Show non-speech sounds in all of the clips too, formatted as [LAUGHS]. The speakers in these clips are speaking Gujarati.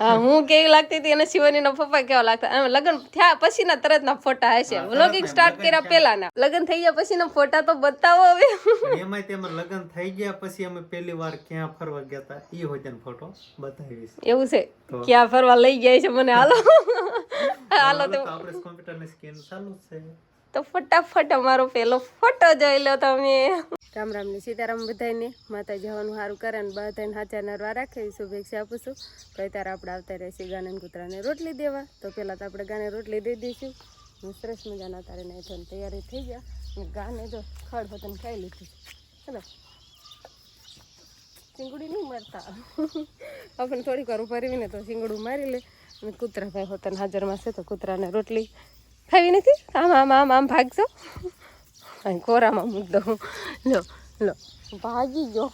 હા કેવી લાગતી હતી અને શિવાનીના પપ્પા કેવા લાગતા? લગ્ન થયા પછીના તરતના ફોટા હશે. વ્લોગિંગ સ્ટાર્ટ કર્યા પહેલાના. લગ્ન થઈ ગયા પછીના ફોટા તો બતાવો હવે. અને તેમાં લગ્ન થઈ ગયા પછી અમે પહેલી વાર ક્યાં ફરવા ગયા હતા એ હોય ફોટો બતાવીશ. એવું છે. ક્યાં ફરવા લઈ ગયા છે મને હાલો. હાલો તો આપણે કોમ્પ્યુટરની સ્ક્રીન ચાલુ છે. તો ફટાફટ અમારો પેલો ફોટો જોઈ લો તમે. રામ રામની સીતારામ બધાને માતા જવાનું સારું કરે ને બધાને સાચા નરવા રાખે એવી શુભેચ્છા આપું છું. તો આપણે આવતા રહેશે ગાને કૂતરાને રોટલી દેવા. તો પહેલાં તો આપણે ગાને રોટલી દઈ દઈશું. હું સરસ મજાના તારે નહીં થઈને તૈયારી થઈ ગયા. અને ગાને જો ખડ હોતને ખાઈ લીધું. ચલો ચીંગડી નહીં મારતા. આપણે થોડીક વાર ઉભારીને તો ચીંગડું મારી લે. અને કૂતરા ભાઈ હોતન હાજરમાં છે તો કૂતરાને રોટલી. ખાવી નથી? આમ આમ આમ આમ ભાગશો? અહીં કોરામાં મૂક દઉં. લો લો. ભાગી ગયો.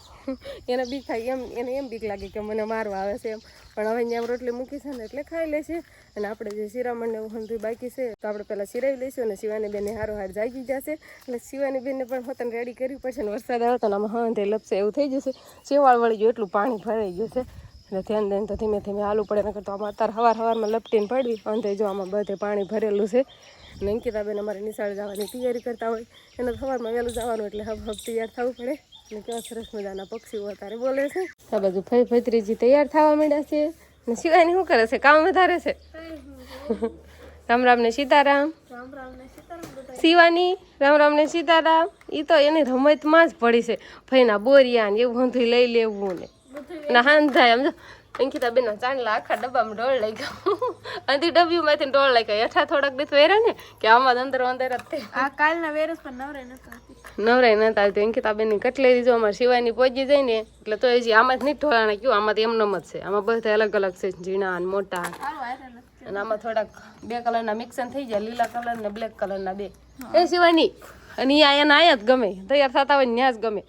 એને બીક થાય, એમ, એને એમ બીક લાગે કે મને મારવા આવે છે એમ. પણ હવે અહીંયા રોટલી મૂકી છે ને એટલે ખાઈ લેશે અને આપણે જે શિરામણને હંધું બાકી છે, તો આપણે પહેલાં સિરાવી લઈશું અને શિવાની બેનને હારો હાર જાગી જશે. એટલે શિવાની બેનને પણ હોતને રેડી કરવી પડશે અને વરસાદ આવે તો આમાં હંધે લપસે એવું થઈ જશે. શેવાળ વળી ગયું, એટલું પાણી ભરાઈ ગયું છે. એટલે ધ્યાન દઈને તો ધીમે ધીમે હાલું પડે, નકર તો આમાં અત્યારે હવાર હવારમાં લપટીને પડવી. અંતે જો આમાં બધે પાણી ભરેલું છે. અને અંકિતાબેન અમારે નિશાળ જવાની તૈયારી કરતા હોય. એને સવારમાં વહેલું જવાનું એટલે હબ હબ તૈયાર થવું પડે. અને કેવા સરસ મજાના પક્ષીઓ અત્યારે બોલે છે. આ બાજુ ફઈ ફત્રીજી તૈયાર થવા માંડ્યા છે. ને શિવાની શું કરે છે? કામ વધારે છે? રામ રામ ને સીતારામ. શિવાની રામ રામ ને સીતારામ. એ તો એની રમતમાં જ પડી છે. ભાઈના બોરિયા ને એવું બધું લઈ લેવું ને. અને હાંધાય આમ જો. અંકિતા બેન ચાંદલા આખા ડબ્બામાં ડોળ લઈ ગયો અંધી ડબ્બીમાંથી ડોળ લઈ ગયો હેઠા થોડાક દિવસ વેરા ને કે આમાં અંદર અંદર જ તે. આ કાલના વેરસ પણ નવરાય નતા નવરાય નતા આવતી. અંકિતા બેન કટલે જો અમારે શિવાની પહોંચી જાય ને એટલે તો હજી આમાં જ નહીં ઢોળાણા કયું આમાં તો એમનો જ છે. આમાં બધા અલગ અલગ છે ઝીણા ને મોટા. અને આમાં થોડાક બે કલરના મિક્સન થઈ જાય લીલા કલર ને બ્લેક કલરના બે. એ શિવાની અને અહીંયા આયા જ ગમે. તૈયાર થતા હોય ને ત્યાં જ ગમે.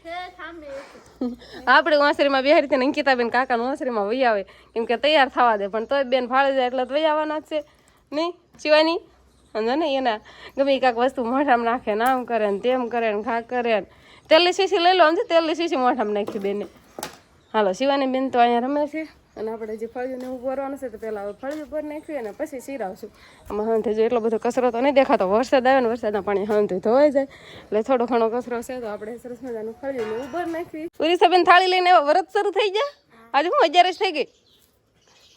[LAUGHS] આપણે વાંસરીમાં બેહારી થઈને અંકિતાબેન કાકા વાંસરીમાં વહી આવે. કેમ કે તૈયાર થવા દે, પણ તોય બેન ફાળે જાય એટલે તો વહી આવવાના જ છે. નહીં? શિવાની? સમજો ને એના ગમે કાંક વસ્તુ મોઢામાં નાખે ને આમ કરે ને તેમ કરે ને ખા કરે ને. તેલની શીશી લઈ લો સમજો તેલની શીશી મોઢામાં નાખી બેને. હાલો, શિવાની બેન તો અહીંયા રમે છે. અને આપણે જે ફળિયું એવું ભરવાનું છે તો પહેલાં ફળિયું ભરી નાખ્યું અને પછી શીરાવશું આમાં હંતે જો એટલો બધો કચરો તો નહીં દેખાતો. વરસાદ આવે ને વરસાદના પાણી હંતે ધોવાઈ જાય. એટલે થોડો ઘણો કચરો છે તો આપણે સરસ મજાનું ફળિયું એવું ભરી નાખ્યું પૂરી સબેન થાળી લઈને વરત શરૂ થઈ ગયા? આજે હું અગિયાર જ થઈ ગઈ.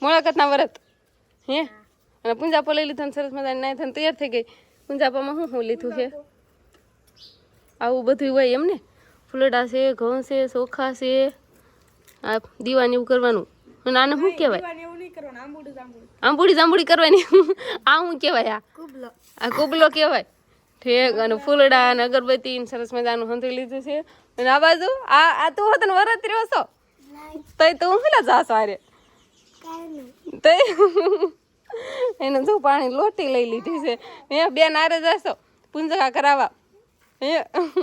મુલાકાતના વરત. હે? અને પૂંજાપો લઈ લીધો સરસ મજાની નાઈ થઈને તૈયાર થઈ ગઈ. પુંજાપામાં શું શું લીધું છે? આવું બધું હોય એમ ને ફૂલડા છે, ઘઉં છે ચોખા છે. આ દીવાની એવું કરવાનું. અને આને શું કહેવાય? એવું નહીં કરવાનું આંબુડું જાંબુડું કરવાની? આ શું કહેવાય આ? કુબલો. આ કુબલો કહેવાય. ઠેક અને ફૂલડા અને અગરબત્તી સરસ મજાનું હંતરી લીધું છે. અને આ બાજુ આ આ તું હતો વરત રહ્યો છો? તઈ તું પેલા જાસ વારે તય [LAUGHS] એને જો પાણી લોટી લઈ લીધી છે. હે બેન આરે જશો પૂંજકા કરાવવા. હે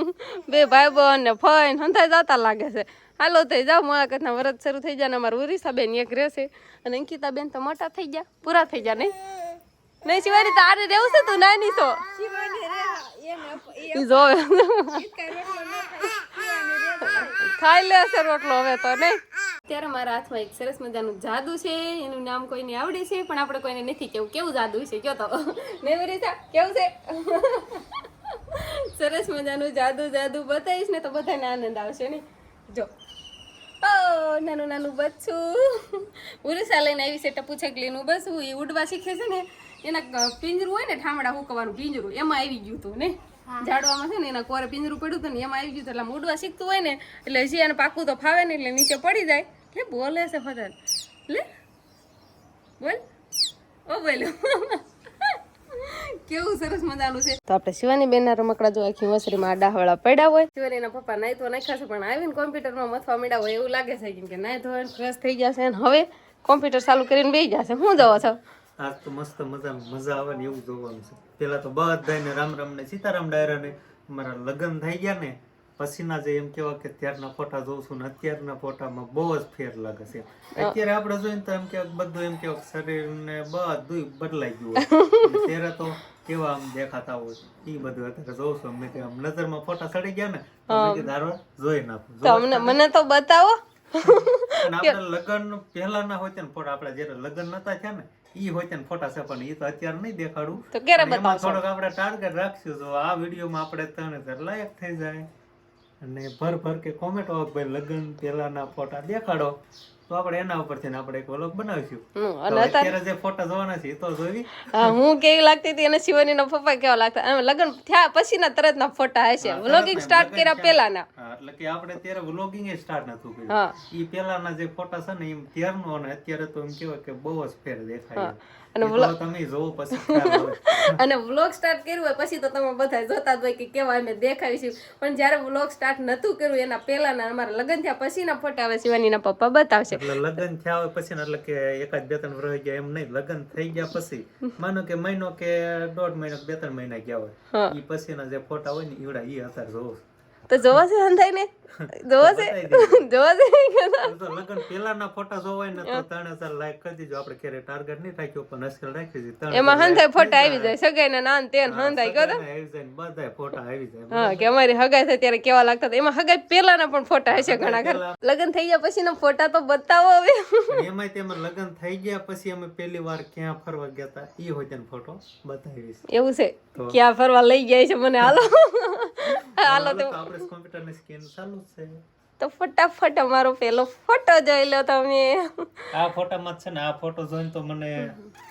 [LAUGHS] બે ભાઈ બહેન ને ફઈન હંથાઈ જતા લાગે છે. હાલો થઈ જાઓ મુલાકાતના વરત શરૂ થઈ જાય ને અમારું ઉરીસાબેન એક રહેશે અને અંકિતા બેન તો મોટા થઈ ગયા પૂરા થઈ ગયા નહીં? નહીં શિવાની તારે રહેવું છે તું નાની તો. જોવે ખાઈ લે છે રોટલો હવે તો નહીં? ત્યારે મારા હાથમાં એક સરસ મજાનું જાદુ છે એનું નામ કોઈને આવડે છે પણ આપણે કોઈને નથી કેવું. કેવું જાદુ છે કયો તો? નહીં વરીસા કેવું છે? સરસ મજાનું જાદુ જાદુ બતાવીશ ને તો બધાને આનંદ આવશે ને જો. નાનું નાનું બચ્ચું. ઉરુસા લઈને આવી છે ટપુ છગલીનું બસ હું એ ઉડવા શીખે છે ને એના પિંજરું હોય ને ઠામડા હુકવાનું પિંજરું એમાં આવી ગયું હતું ને. ઝાડવામાં છે ને એના કોરે પિંજરું પડ્યું હતું ને એમાં આવી ગયું હતું એટલે ઉડવા શીખતું હોય ને એટલે હજી એને પાકું તો ફાવે ને એટલે નીચે પડી જાય. એટલે બોલે છે ફતર લે. બોલ. ઓ બોલ્યો કેવું સરસ મજાનું છે? તો આપણે શિવાની બેન ના રમકડા જો આખી મસરીમાં આડા હવાળા પડ્યા હોય. શિવાની ના પપ્પા નાય તો નાખ્યા છે પણ આવીને કોમ્પ્યુટરમાં મથવા મળ્યા હોય એવું લાગે છે કેમ કે નાય ધોઈને ફ્રેશ થઈ જશે અને હવે કોમ્પ્યુટર ચાલુ કરીને બેસી જશે હું જવા છો? આજ તો મસ્ત મજા મજા આવે ને એવું જોવાનું છે. પેલા તો બધાને રામ રામ ને સીતારામ ડાયરા ને મારા લગ્ન થઈ ગયા ને પછીના જે એમ કેવા કે ત્યારના ફોટા જોઉં છું ને અત્યારના ફોટામાં બહુ જ ફેર લાગે છે. અત્યારે આપણે જોઈએ ને તો એમ કે બધું એમ કે શરીર ને બધું બદલાઈ ગયું ત્યારે તો કેવા આમ દેખાતા હોય એ બધું અત્યારે જોઉં છું. કે આમ નજરમાં ફોટા ચડી ગયા ને મેં જોઈ નાખું. તમને મને તો બતાવો. આપણે લગ્ન પહેલાના હોય ને ફોટા આપણે જયારે લગ્ન નતા થયા ને ઈ હોય ને ફોટા છે પણ ઈ તો અત્યારે નહીં દેખાડું. તો ક્યારે બતાવશો? થોડોક આપણે ટાર્ગેટ રાખશું. જો આ વિડીયોમાં આપણે ત્રણ હજાર લાયક થઈ જાય. અને ભર ભર કે કોમેન્ટ આવે કે ભાઈ લગ્ન પહેલાના ફોટા દેખાડો. તો આપણે એના ઉપરથી ને આપણે એક વ્લોગ બનાવીશું. અને અત્યારે જે ફોટા જોવાના છે તો જોઈ હા હું કેવી લાગતી હતી અને શિવાનીના પપ્પા કેવા લાગતા? લગ્ન થયા પછીના તરતના ફોટા હશે. વ્લોગિંગ સ્ટાર્ટ કર્યા પહેલાના. એટલે કે આપણે ત્યારે વ્લોગિંગ એ સ્ટાર્ટ નતું કર્યું. ઈ પેલાના જે ફોટા છે ને એમ ત્યારનો અને અત્યારે તો એમ કેવાય કે બહુ જ ફેર દેખાય અને તમે જોવો પછી [LAUGHS] અને વ્લોગ સ્ટાર્ટ કર્યું હોય પછી તો તમે બધા જોતા જ હોય કે કેવા અમે દેખાવીશું પણ જ્યારે વ્લોગ સ્ટાર્ટ નતું કર્યું એના પહેલાના અમારા લગ્ન થયા પછીના ફોટા આવે શિવાનીના પપ્પા બતાવશે. એટલે લગ્ન થયા હોય પછી એટલે કે એકાદ બે ત્રણ રહી ગયા એમ નહીં લગ્ન થઈ ગયા પછી. માનો કે મહિનો કે દોઢ મહિનો બે ત્રણ મહિના ગયા હોય. ઈ પછીના જે ફોટા હોય ને ઈવડા ઈ અત્યારે જોવો તો જોવા છે અંધાઈ ને? [LAUGHS] [LAUGHS] જોવા છે? જોવા છે લગ્ન પેલાના ફોટા જોવા હોય ને તો ત્રણ હજાર લાઈક કરી દીજો. આપણે ક્યારે ટાર્ગેટ નહીં રાખ્યો પણ અસલ રાખી દીધી ત્રણ એમાં હંધાઈ ફોટા આવી જાય સગાઈ ના નાન તેન હંધાઈ કરો આવી જાય બધાય ફોટા આવી જાય. હા કે અમારી હગાઈ થાય ત્યારે કેવા લાગતા હતા. એમાં હગાઈ પહેલાના પણ ફોટા હશે ઘણા ખરા. લગ્ન થઈ ગયા પછીના ફોટા તો બતાવો હવે. એમાં તેમાં લગ્ન થઈ ગયા પછી અમે પહેલી વાર ક્યાં ફરવા ગયા હતા ઈ હોય તેનો ફોટો બતાવીશ. એવું છે. ક્યાં ફરવા લઈ ગયા છે મને હાલો. [LAUGHS] હાલો તો આપણે કોમ્પ્યુટરની સ્કેન ચાલુ છે. તો ફટાફટ અમારો પેલો ફોટો જોઈ લો તમે. આ ફોટામાં છે ને આ ફોટો જોઈને તો મને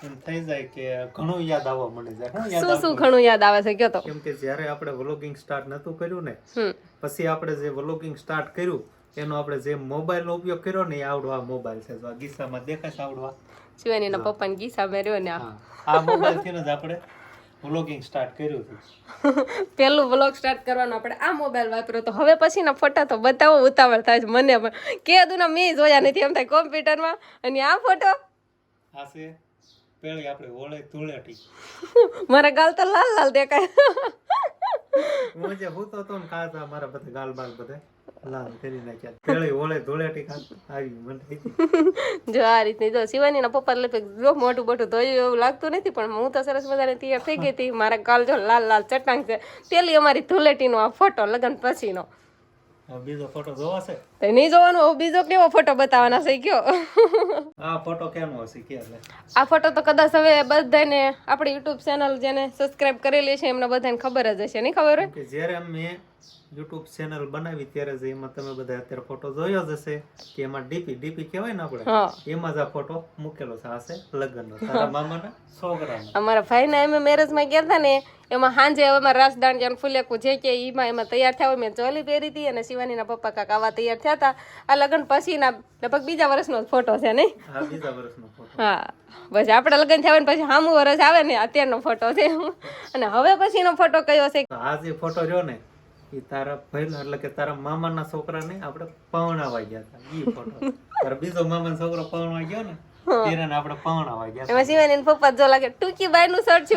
એમ થઈ જાય કે ઘણું યાદ આવવા મળી જાય શું શું ઘણું યાદ આવે છે કયો તો? કેમ કે જ્યારે આપણે વ્લોગિંગ સ્ટાર્ટ નતું કર્યું ને પછી આપણે જે વ્લોગિંગ સ્ટાર્ટ કર્યું એનો આપણે જે મોબાઈલ નો ઉપયોગ કર્યો ને એ આવડવા મોબાઈલ છે. જો આ ગીસામાં દેખાય આવડવા આવડો એના શિવાનીના પપ્પાને ગીસા મેર્યો ને આ. આ મોબાઈલથી જ આપણે વ્લોગિંગ સ્ટાર્ટ કર્યું હતું [LAUGHS] પહેલું વ્લોગ સ્ટાર્ટ કરવાનો આપણે આ મોબાઈલ વાપર્યો તો હવે પછીના ફોટા તો બતાવો ઉતાવળ થાય છે મને પણ. કે દુના મેં જોયા નથી એમ થાય કોમ્પ્યુટરમાં અને આ ફોટો આ છે પેલી આપણે ઓળે ધૂળેટી. [LAUGHS] મારા ગાલ તો લાલ લાલ દેખાય. હું જે હૂતો હતો ને ખાતા મારા બધા ગાલ બાલ બધા. લાલ કરી નાખ્યા. પેલી ઓળે ધૂળેટી આવી મને [LAUGHS] જો આ રીતની જો શિવાનીના પપ્પા લગભગ જો મોટું મોટું ધોયું એવું લાગતું નથી પણ હું તો સરસ મજાની તૈયાર થઈ ગઈ હતી. મારા ગાલ જો લાલ લાલ ચટાંગ છે પેલી અમારી ધૂળેટીનો આ ફોટો લગ્ન પછીનો. બીજો ફોટો જોવાશે તો નહીં જોવાનો બીજો કેવો ફોટો બતાવવાના છે કયો? [LAUGHS] આ ફોટો કેનો હશે કે આ ફોટો તો કદાચ હવે બધાને આપણી યુટ્યુબ ચેનલ જેને સબસ્ક્રાઇબ કરેલી છે એમને બધાને ખબર જ હશે. નહીં ખબર હોય? કે જ્યારે મેં યુટ્યુબ ચેનલ બનાવી ત્યારે જ એમાં તમે બધા અત્યારે ફોટો જોયો જ હશે કે એમાં ડીપી ડીપી કહેવાય ને આપણે? એમાં જ આ ફોટો મૂકેલો છે આ છે લગ્નનો. તારા મામાના છોકરાનો. અમારા ભાઈના એમ મેરેજમાં ગયા હતા ને એમાં સાંજે અમારા રાસ કે ફુલેકું જે કે એમાં એમાં તૈયાર થયા હોય મેં ચોલી પહેરી હતી અને શિવાનીના પપ્પા કાક આવા તૈયાર થયા હતા આ લગ્ન પછીના લગભગ બીજા વર્ષનો ફોટો છે નહીં? આ બીજા વર્ષનો ફોટો હા. બસ આપણે લગ્ન થયા ને પછી સામું વર્ષ આવે ને અત્યારનો ફોટો છે. અને હવે પછીનો ફોટો કયો છે? આ જે ફોટો રહ્યો ને એ તારા ભાઈ એટલે કે તારા મામાના છોકરાને આપણે પવણાવા ગયા હતા. ઈ ફોટો તારા બીજો મામાનો છોકરો પવણવા ગયો ને ત્યારે આપણે પવણાવા ગયા એમાં શિવાની પપ્પા જો લાગે ટૂંકી બાયનું શર્ટ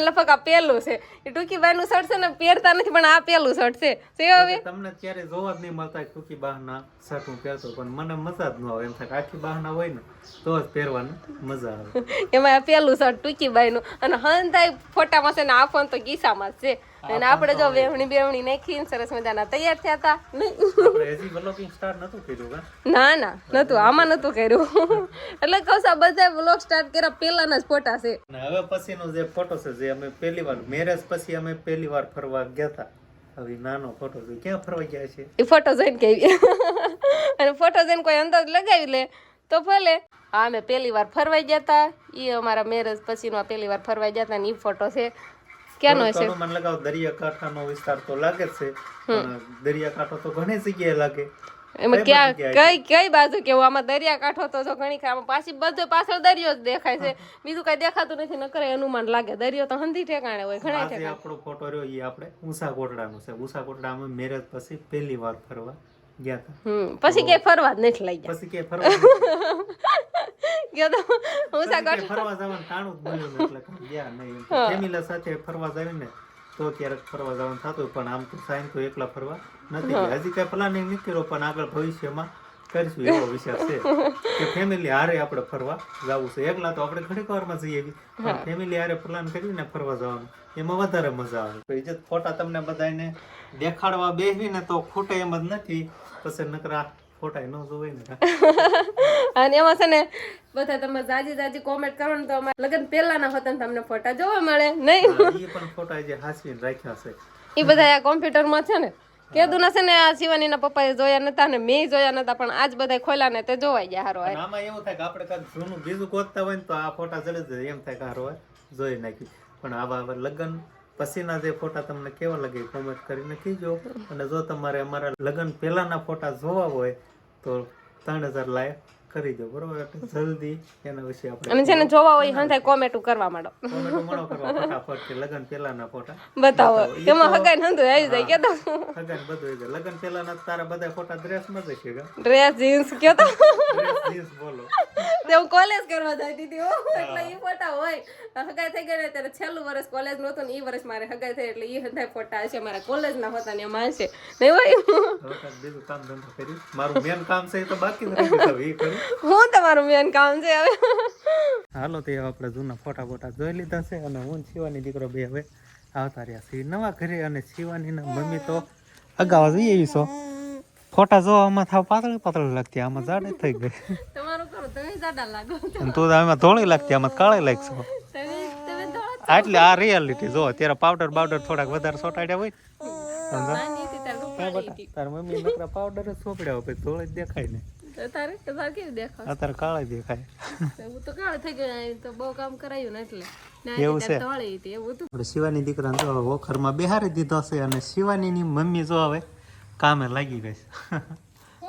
લફક આ છે. એ ટૂંકી બાયનું શર્ટ છે ને પહેરતા નથી પણ આ પહેલું શર્ટ છે. છે હવે? તમને ત્યારે જોવા જ નહીં મળતા કે ટૂંકી બાહના શર્ટ હું પહેરતો પણ મને મજા જ ન આવે. એમ થાય આખી બાહના હોય ને તો જ પહેરવાની મજા આવે. [LAUGHS] એમાં આ શર્ટ ટૂંકી બાયનું. અને હંતાય ફોટામાં છે ને આ ફોન તો ગીસામાં છે. અને આપણે જો વેવણી બેવણી નાખી સરસ મજાના તૈયાર થયા હતા ના ના નતું આમાં નતું કર્યું. એટલે કહું છું બધા વ્લોગ સ્ટાર્ટ કર્યા પહેલાના જ ફોટા છે. હવે પછીનો જે ફોટો છે જે અમે પહેલી વાર મેરેજ પછી અમે પહેલી વાર ફરવા ગયા હતા હવે નાનો ફોટો છે ક્યાં ફરવા ગયા છે? એ ફોટો જોઈને કેવી? અને ફોટો જોઈને કોઈ અંદાજ લગાવી લે તો ભલે. હા અમે પહેલી વાર ફરવાઈ ગયા હતા એ અમારા મેરેજ પછીનો પહેલી વાર ફરવાઈ ગયા હતા ને એ ફોટો છે. ક્યાંનો હશે? થોડું મને લગાવ દરિયાકાંઠાનો વિસ્તાર તો લાગે છે. પણ દરિયાકાંઠો તો ઘણી જગ્યાએ લાગે. એમાં ક્યાં કઈ કઈ બાજુ કેવું? આમાં દરિયા કાંઠો તો જો ઘણી આમાં પાછી બધો પાછળ દરિયો જ દેખાય છે. બીજું કઈ દેખાતું નથી નકરે અનુમાન લાગે. દરિયો તો હંધી ઠેકાણે હોય ઘણા ઠેકાણે. આપણો ફોટો રહ્યો એ આપણે ઊંસા કોટડાનો છે. ઉષા કોટડા અમે મેરેજ પછી પહેલી વાર ફરવા ગયા હતા. પછી ક્યાંય ફરવા જ નથી લઈ ગયા પછી કે ફરવા [LAUGHS] ગયો તો હું પછી ફરવા જવાનું તાણું જ મળ્યું એટલે ગયા નહીં. [LAUGHS] ફેમિલી સાથે ફરવા જાવીને તો ક્યારેક ફરવા જવાનું થતું પણ આમ તો સાઈન તો એકલા ફરવા નથી હજી કઈ પ્લાનિંગ નથી કર્યો પણ આગળ ભવિષ્યમાં કરીશું એવો વિચાર છે કે [LAUGHS] ફેમિલી હારે આપણે ફરવા જવું છે. એકલા તો આપણે વાર વારમાં જઈએ પણ ફેમિલી હારે પ્લાન કરીને ફરવા જવાનું એમાં વધારે મજા આવે. તો ઇજ્જત ફોટા તમને બધાને દેખાડવા બેસીને તો ખૂટે એમ જ નથી. પછી નકરા ન જોવે ને [LAUGHS] અને એમાં છે ને બધા તમે જાજી જાજી કોમેન્ટ કરો ને તો અમારે લગ્ન પહેલાના હોતા ને તમને ફોટા જોવા મળે નહીં? હા, પણ ફોટા જે હાસવીને રાખ્યા છે. એ બધા આ કોમ્પ્યુટરમાં છે ને કેદુના છે ને આ શિવાનીના પપ્પાએ જોયા નતા ને મેં જોયા નતા પણ આજ બધા ખોલા ને તે જોવાઈ ગયા હારો આમાં એવું થાય કે આપણે કાંઈક જૂનું બીજું ગોતતા હોય ને તો આ ફોટા જડે એમ થાય કે હારો જોઈ નાખી પણ આવા લગ્ન પછીના જે ફોટા તમને કેવા લાગે કોમેન્ટ કરીને કહેજો. અને જો તમારે અમારા લગ્ન પહેલાના ફોટા જોવા હોય તો ત્રણ હજાર લાયક કરી દો બરોબર? એટલે જલ્દી એના વિશે આપણે અને જેને જોવા હોય હંધાય કોમેન્ટ કરવા માંડો. કોમેન્ટો મળો કરવા ફટાફટ કે લગન પહેલાના ફોટા. બતાવો. એમાં હગાઈ નંદુ આવી જાય કે તો હગાને બધું આવી જાય. લગન પહેલાના તારા બધા ફોટા ડ્રેસમાં જ હશે કા? ડ્રેસ જીન્સ કયો તો જીન્સ બોલો. તે હું કોલેજ કરવા જતી હતી હો. એટલે ઈ ફોટા હોય. હગાઈ થઈ ગઈ ત્યારે છેલ્લું વર્ષ કોલેજ નહોતું ને ઈ વર્ષ મારે હગાઈ થઈ એટલે ઈ હંધાય ફોટા હશે. મારા કોલેજ ના હોતા ને એમાં હશે. નહીં હોય? બીજું કામ ધંધો કરી મારું મેન કામ છે તો બાકી જ હું તમારું મેન કામ છે હવે હાલો તે આપણે જૂના ફોટા ફોટા જોઈ લીધા છે અને હું શિવાની દીકરો બે હવે આવતા રહ્યા છીએ નવા ઘરે અને શિવાનીના મમ્મી તો અગાઉ જઈ આવી છો ફોટા જોવામાં થાવ પાતળી પાતળી લાગતી આમાં જાડે થઈ ગઈ તમારું કરો તમે જાડા લાગો અને તું આમાં ધોળી લાગતી આમાં કાળી લાગશો આટલી આ રિયાલિટી જો અત્યારે પાવડર પાવડર થોડાક વધારે સોટાડ્યા હોય તારા મમ્મી નકરા પાવડર જ સોપડ્યા હોય ધોળે જ દેખાય ને તારે તારે કેવી દેખાવ અત્યારે કાળી દેખાય. હું તો કાળ થઈ ગયો તો બહુ કામ કરાયું ને એટલે. એવું છે? એવું શિવાની દીકરા તો વોખરમાં બેહારી દીધો છે અને શિવાનીની મમ્મી જો હવે કામે લાગી ગઈ છે.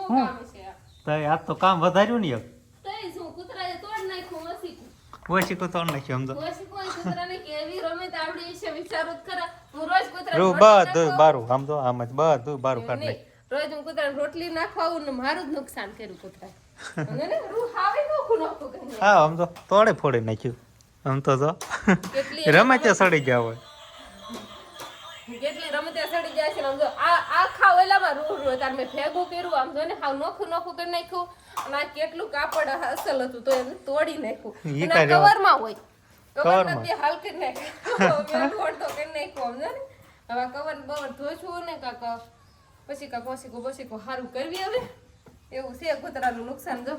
આ? તો આજ તો કામ વધાર્યું ને નાખ્યું. ઓછી તો. નાખ્યું સમજો. હું બધું બારું સમજો આમ જ બધું બારું કાઢ નહીં, રોજ હું કૂતરાને રોટલી નાખવા ને મારું જ નુકસાન કર્યું કૂતરાએ. અને ને રૂ હાવે નોખું નોખું કરીને. નાખ્યું હા સમજો તોડે ફોડી નાખ્યું. આમ તો જો. [LAUGHS] રમતે સડી ગયા હોય. કેટલી રમતે સડી જાય છે ને આમ જો આ આખા ઓલામાં રૂ રૂ તાર મેં ભેગું કર્યું આમ જો ને હાવ નોખું નોખું કરી નાખ્યું. અને આ કેટલું કાપડ અસલ હતું તો એને તોડી નાખ્યું. અને કવરમાં હોય. કવરમાં. કવર હાલ કરી નાખ્યું મેં [LAUGHS] કરી નાખ્યું ને. હવે કવર બવર ધોશું ને કાક પછી કાક ઓસીકું કો સારું કરવી હવે. એવું છે કૂતરાનું નુકસાન જો.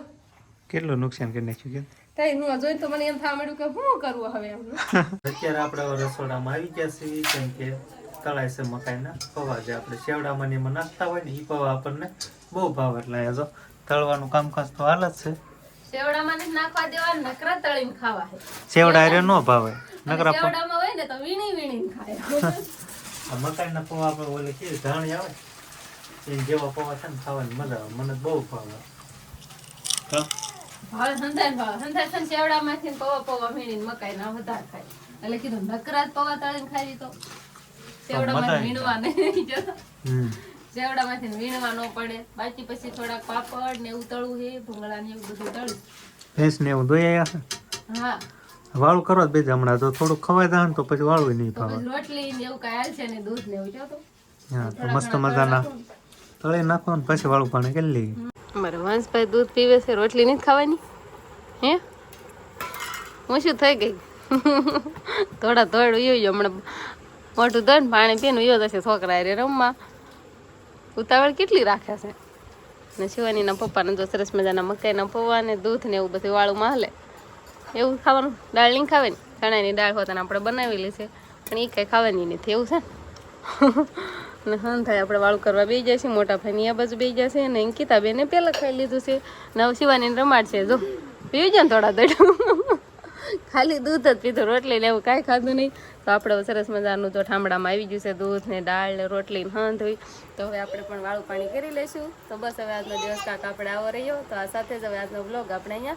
કેટલું નુકસાન કરી નાખ્યું કે તઈ હું જોઈને તો મને એમ થવા મળ્યું કે શું કરવું હવે એમ [LAUGHS] અત્યારે આપણે રસોડામાં આવી ગયા છીએ કેમ કે તળાય છે મકાઈના. પૌવા જે આપણે શેવડામાં ને એમાં નાખતા હોય ને એ પૌવા આપણને બહુ ભાવ. એટલે જો તળવાનું કામકાજ તો હાલ જ છે. શેવડામાં નાખવા દેવા નકરા તળીને ખાવા છે. શેવડા હારે ન ભાવે. નકરા શેવડામાં હોય ને તો વીણી વીણીને ખાય. [LAUGHS] મકાઈના પૌવા આપણે ઓલે કે ધાણી આવે? એ જેવા પવા છે ને ખાવાની મજા આવે. મને બહુ ભાવે. ભાવે સંધાય ભાવે. સંધાય છે શેવડામાંથી ને પૌવા પૌવા મકાઈના વધારે ખાય. એટલે કીધું નકરા જ તળીને ખાઈ તો શેવડામાંથી વીણવા નહીં જતો. શેવડામાંથી વીણવા ન પડે. બાકી પછી થોડાક પાપડ ને એવું તળવું ભૂંગળા ને એવું બધું તળું ભેંસ ને એવું દોઈ આવ્યા હા. વાળું કરો જ બેજ હમણાં. તો થોડુંક ખવાય જાય તો પછી વાળું નહીં ભાવે. રોટલી ને એવું કાય હાલ છે ને દૂધ ને એવું જો તો. હા મસ્ત મજાના. તળી નાખવાનું પછી વાળું પાણી કરી લઈએ. મારે દૂધ પીવે છે, રોટલી નથી ખાવાની? હે? હું શું થઈ ગઈ? [LAUGHS] થોડા થોડું યો હમણાં મોટું દન પાણી પીને યો થશે છોકરા રે રમવા. ઉતાવળ કેટલી રાખે છે? ને શિવાનીના પપ્પાને જો સરસ મજાના મકાઈના પૌવા ને દૂધ ને એવું બધું વાળું માલે એવું ખાવાનું? દાળ નહીં ખાવાની? ચણાની દાળ હોતાને આપણે બનાવેલી છે, પણ એ કાંઈ ખાવાની નથી, એવું છે [LAUGHS] ને હા થાય, આપણે વાળું કરવા બે જાય છે, મોટા ભાઈ આ બાજુ જાય જશે અને અંકિતા બેને પહેલાં ખાઈ લીધું છે. નવ શિવાની રમાડ છે, જો. પીવી જાય ને થોડા દડું. ખાલી દૂધ જ પીધું, રોટલી એવું કાંઈ ખાધું નહીં. તો આપણે સરસ મજાનું તો ઠામડામાં આવી ગયું છે દૂધ ને દાળ રોટલી ને હંધ હોય તો હવે આપણે પણ વાળું પાણી કરી લઈશું. તો બસ હવે આજનો દિવસ કાંક આપણે આવો રહ્યો. તો આ સાથે જ હવે આજનો બ્લોગ આપણે અહીંયા